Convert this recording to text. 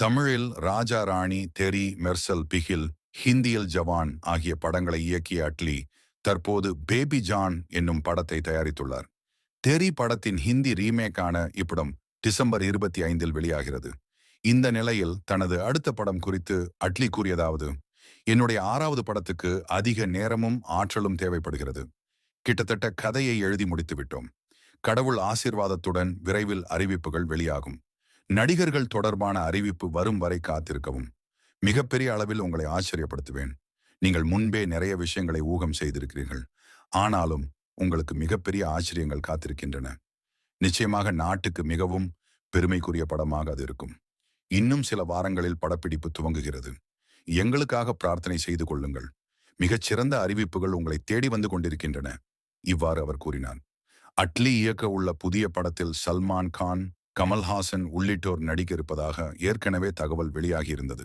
தமிழில் ராஜா ராணி தெரி மெர்சல் பிகில் ஹிந்தியில் ஜவான் ஆகிய படங்களை இயக்கிய அட்லி தற்போது பேபி ஜான் என்னும் படத்தை தயாரித்துள்ளார். தெரி படத்தின் ஹிந்தி ரீமேக்கான இப்படம் டிசம்பர் இருபத்தி ஐந்தில் வெளியாகிறது. இந்த நிலையில் தனது அடுத்த படம் குறித்து அட்லி கூறியதாவது என்னுடைய ஆறாவது படத்துக்கு அதிக நேரமும் ஆற்றலும் தேவைப்படுகிறது. கிட்டத்தட்ட கதையை எழுதி முடித்து விட்டோம் கடவுள் ஆசிர்வாதத்துடன் விரைவில் அறிவிப்புகள் வெளியாகும். நடிகர்கள் தொடர்பான அறிவிப்பு வரும் வரை காத்திருக்கவும். மிகப்பெரிய அளவில் உங்களை ஆச்சரியப்படுத்துவேன். நீங்கள் முன்பே நிறைய விஷயங்களை ஊகம் செய்திருக்கிறீர்கள். ஆனாலும் உங்களுக்கு மிகப்பெரிய ஆச்சரியங்கள் காத்திருக்கின்றன. நிச்சயமாக நாட்டுக்கு மிகவும் பெருமைக்குரிய படமாக அது இருக்கும். இன்னும் சில வாரங்களில் படப்பிடிப்பு துவங்குகிறது. எங்களுக்காக பிரார்த்தனை செய்து கொள்ளுங்கள். மிகச்சிறந்த அறிவிப்புகள் உங்களை தேடி வந்து கொண்டிருக்கின்றன. இவ்வாறு அவர் கூறினார். அட்லி இயக்க உள்ள புதிய படத்தில் சல்மான் கான் கமல்ஹாசன் உள்ளிட்டோர் நடிக்க இருப்பதாக ஏற்கனவே தகவல் வெளியாகியிருந்தது.